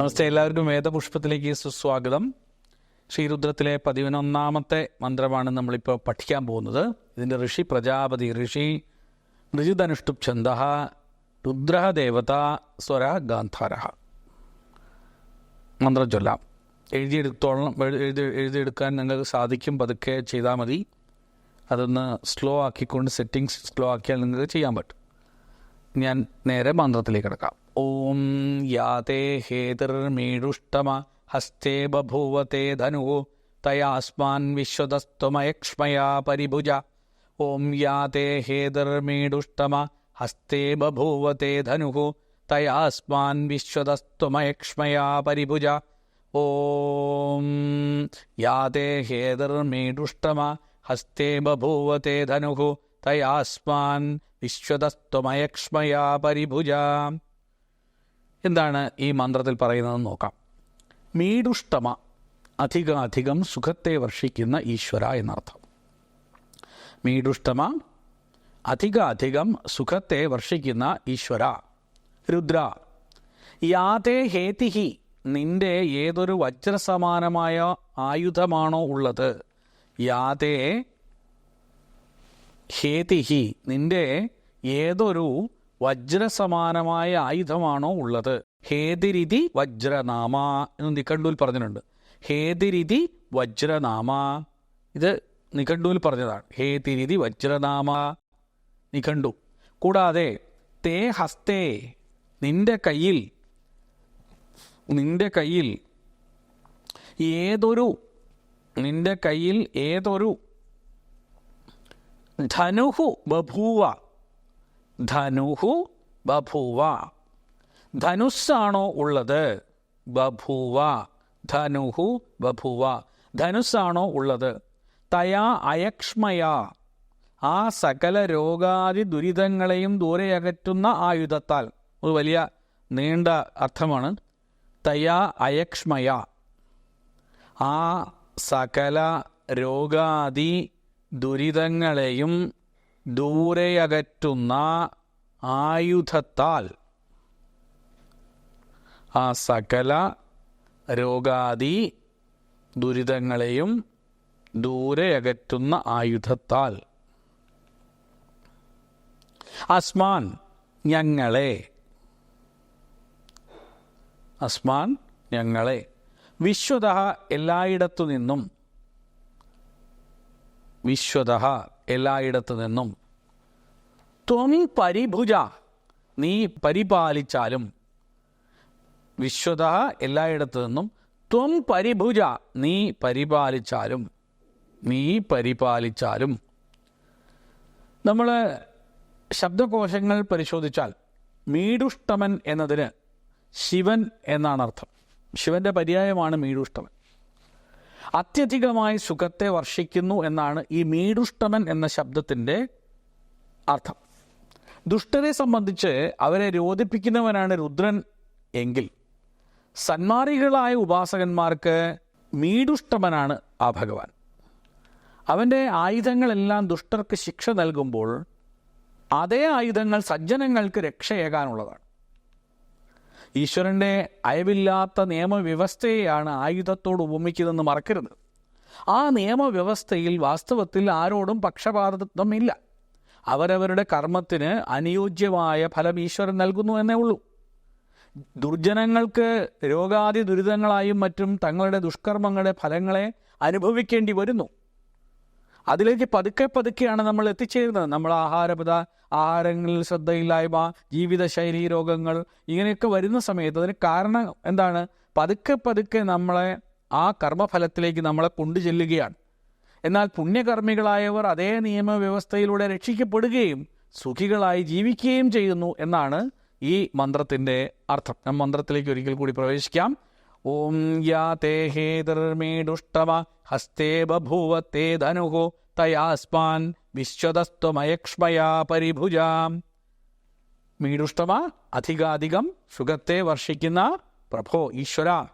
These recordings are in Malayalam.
നമസ്തേ എല്ലാവർക്കും വേദപുഷ്പത്തിലേക്ക് സുസ്വാഗതം. ശ്രീരുദ്രത്തിലെ പതിനൊന്നാമത്തെ മന്ത്രമാണ് നമ്മളിപ്പോൾ പഠിക്കാൻ പോകുന്നത്. ഇതിന്റെ ഋഷി പ്രജാപതി ഋഷി ഋജിതനുഷ്ടുപ് ഛന്ദ രുദ്ര ദേവത സ്വര ഗാന്ധാര മന്ത്രം ചൊല്ലാം. എഴുതിയെടുത്തോളം എഴുതി എഴുതിയെടുക്കാൻ നിങ്ങൾക്ക് സാധിക്കും പതുക്കെ ചെയ്താൽ മതി. അതൊന്ന് സ്ലോ ആക്കിക്കൊണ്ട് സെറ്റിങ്സ് സ്ലോ ആക്കിയാൽ നിങ്ങൾക്ക് ചെയ്യാൻ പറ്റും. ഞാൻ നേരെ മന്ത്രത്തിലേക്ക് കിടക്കാം. ॐ याते हेतिर्मीडुष्टम हस्ते बभूव ते धनुः तयास्मान्विश्वदस्त्वमयक्ष्मया परिभुज। ॐ याते हेतिर्मीडुष्टम हस्ते बभूव ते धनुः तयास्मान्विश्वदस्त्वमयक्ष्मया परिभुज। ॐ याते हेतिर्मीडुष्टम हस्ते बभूव ते धनुः, तयास्मान् विश्वदस्त्वमयक्ष्मया परिभुजा। എന്താണ് ഈ മന്ത്രത്തിൽ പറയുന്നതെന്ന് നോക്കാം. മീഡുഷ്ടമ അധികാധികം സുഖത്തെ വർഷിക്കുന്ന ഈശ്വര എന്നർത്ഥം. മീഡുഷ്ടമ അധികാധികം സുഖത്തെ വർഷിക്കുന്ന ഈശ്വര. രുദ്ര യാതേ ഹേതിഹി നിന്റെ ഏതൊരു വജ്രസമാനമായ ആയുധമാണോ ഉള്ളത്? യാതേ ഹേതിഹി നിന്റെ ഏതൊരു വജ്രസമാനമായ ആയുധമാണോ ഉള്ളത്? ഹേതിരിതി വജ്രനാമ എന്ന് നിഘണ്ടുവിൽ പറഞ്ഞിട്ടുണ്ട്. ഹേതിരിതി വജ്രനാമ. ഇത് നിഘണ്ടുവിൽ പറഞ്ഞതാണ്. ഹേതിരിതി വജ്രനാമ. നിഘണ്ടു. കൂടാതെ തേ ഹസ്തേ നിന്റെ കയ്യിൽ നിന്റെ കയ്യിൽ ഏതൊരു നിന്റെ കയ്യിൽ ഏതൊരു ധനുഹു ബഭൂവ ധനുഹു ബഭൂവ. ധനുസ്സാണോ ഉള്ളത്? ബഭൂവ. ധനുഹു ബഭൂവ. ധനുസ്സാണോ ഉള്ളത്? തയാ അയക്ഷ്മയ. ആ സകല രോഗാദി ദുരിതങ്ങളെയും ദൂരെ അകറ്റുന്ന ആയുധത്താൽ. ഒരു വലിയ നീണ്ട അർത്ഥമാണ്. തയാ അയക്ഷ്മയ. ആ സകല രോഗാദി ദുരിതങ്ങളെയും ദൂരെയകറ്റുന്ന ആയുധത്താൽ ആ സകല രോഗാദി ദുരിതങ്ങളെയും ദൂരെയകറ്റുന്ന ആയുധത്താൽ. അസ്മാൻ ഞങ്ങളെ. അസ്മാൻ ഞങ്ങളെ. വിശ്വത എല്ലായിടത്തു നിന്നും വിശ്വത എല്ലായിടത്തു നിന്നും. ത്വം പരിഭുജ നീ പരിപാലിച്ചാലും. വിശ്വത എല്ലായിടത്തു നിന്നും ത്വം പരിഭുജ നീ പരിപാലിച്ചാലും. നീ പരിപാലിച്ചാലും. നമ്മൾ ശബ്ദകോശങ്ങൾ പരിശോധിച്ചാൽ മീഡുഷ്ടമൻ എന്നതിന് ശിവൻ എന്നാണ് അർത്ഥം ശിവന്റെ പര്യായമാണ് മീഡുഷ്ടമൻ അത്യധികമായി സുഖത്തെ വർഷിക്കുന്നു എന്നാണ് ഈ മീടുഷ്ടമൻ എന്ന ശബ്ദത്തിന്റെ അർത്ഥം. ദുഷ്ടരെ സംബന്ധിച്ച് അവരെ രോധിപ്പിക്കുന്നവനാണ് രുദ്രൻ എങ്കിൽ സന്മാരികളായ ഉപാസകന്മാർക്ക് മീടുഷ്ടമനാണ് ആ ഭഗവാൻ. അവന്റെ ആയുധങ്ങളെല്ലാം ദുഷ്ടർക്ക് ശിക്ഷ നൽകുമ്പോൾ അതേ ആയുധങ്ങൾ സജ്ജനങ്ങൾക്ക് രക്ഷയേകാനുള്ളതാണ്. ഈശ്വരന്റെ അയവില്ലാത്ത നിയമവ്യവസ്ഥയെയാണ് ആയുധത്തോട് ഉപമിക്കുന്നതെന്ന് മറക്കരുത്. ആ നിയമവ്യവസ്ഥയിൽ വാസ്തവത്തിൽ ആരോടും പക്ഷപാതത്വം ഇല്ല അവരവരുടെ കർമ്മത്തിന് അനുയോജ്യമായ ഫലം ഈശ്വരൻ നൽകുന്നു എന്നേ ഉള്ളൂ. ദുർജനങ്ങൾക്ക് രോഗാദി ദുരിതങ്ങളായും മറ്റും തങ്ങളുടെ ദുഷ്കർമ്മങ്ങളുടെ ഫലങ്ങളെ അനുഭവിക്കേണ്ടി വരുന്നു. അതിലേക്ക് പതുക്കെ പതുക്കെയാണ് നമ്മൾ എത്തിച്ചേരുന്നത്. നമ്മൾ ആഹാരപദ ആഹാരങ്ങളിൽ ശ്രദ്ധയില്ലായ്മ ജീവിതശൈലി രോഗങ്ങൾ ഇങ്ങനെയൊക്കെ വരുന്ന സമയത്ത് അതിന് കാരണം എന്താണ്? പതുക്കെ പതുക്കെ നമ്മളെ ആ കർമ്മഫലത്തിലേക്ക് നമ്മളെ കൊണ്ടുചെല്ലുകയാണ്. എന്നാൽ പുണ്യകർമ്മികളായവർ അതേ നിയമവ്യവസ്ഥയിലൂടെ രക്ഷിക്കപ്പെടുകയും സുഖികളായി ജീവിക്കുകയും ചെയ്യുന്നു എന്നാണ് ഈ മന്ത്രത്തിന്റെ അർത്ഥം. ഞാൻ മന്ത്രത്തിലേക്ക് ഒരിക്കൽ കൂടി പ്രവേശിക്കാം. ഓം യാതേ തേ ഹേതർമേഡുഷ്ടമ ഹസ്തേ തേ ധനുഹോ തയാസ്മാൻ വിശ്വതസ്ത്വമയക്ഷ്മയാ പരിഭുജാം മീഡുഷ്ടമ അധികാധികം സുഖത്തെ വർഷിക്കുന്ന പ്രഭോ ഈശ്വര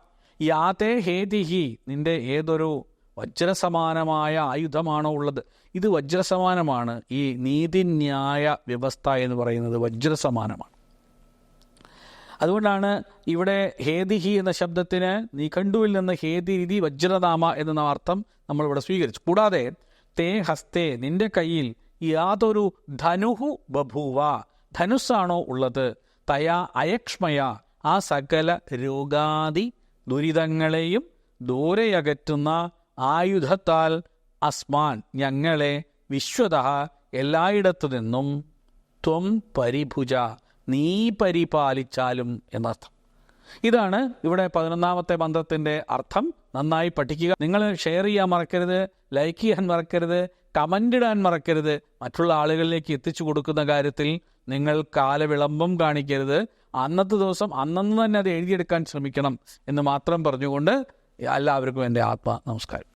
യാതേ ഹേതിഹി നിന്റെ ഏതൊരു വജ്രസമാനമായ ആയുധമാണോ ഉള്ളത്? ഇത് വജ്രസമാനമാണ്. ഈ നീതിന്യായ വ്യവസ്ഥ എന്ന് പറയുന്നത് വജ്രസമാനമാണ്. അതുകൊണ്ടാണ് ഇവിടെ ഹേദിഹി എന്ന ശബ്ദത്തിന് നിഘണ്ടുവിൽ നിന്ന് ഹേതിരിതി വജ്രനാമ എന്ന അർത്ഥം നമ്മളിവിടെ സ്വീകരിച്ചു. കൂടാതെ തേ ഹസ്തേ നിന്റെ കയ്യിൽ യാതൊരു ധനുഹു ബഭൂവ. ധനുസ്സാണോ ഉള്ളത്? തയാ അയക്ഷ്മയ. ആ സകല രോഗാദി ദുരിതങ്ങളെയും ദൂരെയകറ്റുന്ന ആയുധത്താൽ അസ്മാൻ ഞങ്ങളെ വിശ്വത എല്ലായിടത്തു നിന്നും ത്വം പരിഭുജ. നീ പരിപാലിച്ചാലും എന്നർത്ഥം. ഇതാണ് ഇവിടെ പതിനൊന്നാമത്തെ മന്ത്രത്തിന്റെ അർത്ഥം. നന്നായി പഠിക്കുക. നിങ്ങൾ ഷെയർ ചെയ്യാൻ മറക്കരുത് ലൈക്ക് ചെയ്യാൻ മറക്കരുത് കമന്റ് ഇടാൻ മറക്കരുത്. മറ്റുള്ള ആളുകളിലേക്ക് എത്തിച്ചു കൊടുക്കുന്ന കാര്യത്തിൽ നിങ്ങൾ കാലവിളംബം കാണിക്കരുത്. അന്നത്തെ ദിവസം അന്നന്ന് തന്നെ അത് എഴുതിയെടുക്കാൻ ശ്രമിക്കണം എന്ന് മാത്രം പറഞ്ഞുകൊണ്ട് എല്ലാവർക്കും എന്റെ ആത്മ നമസ്കാരം.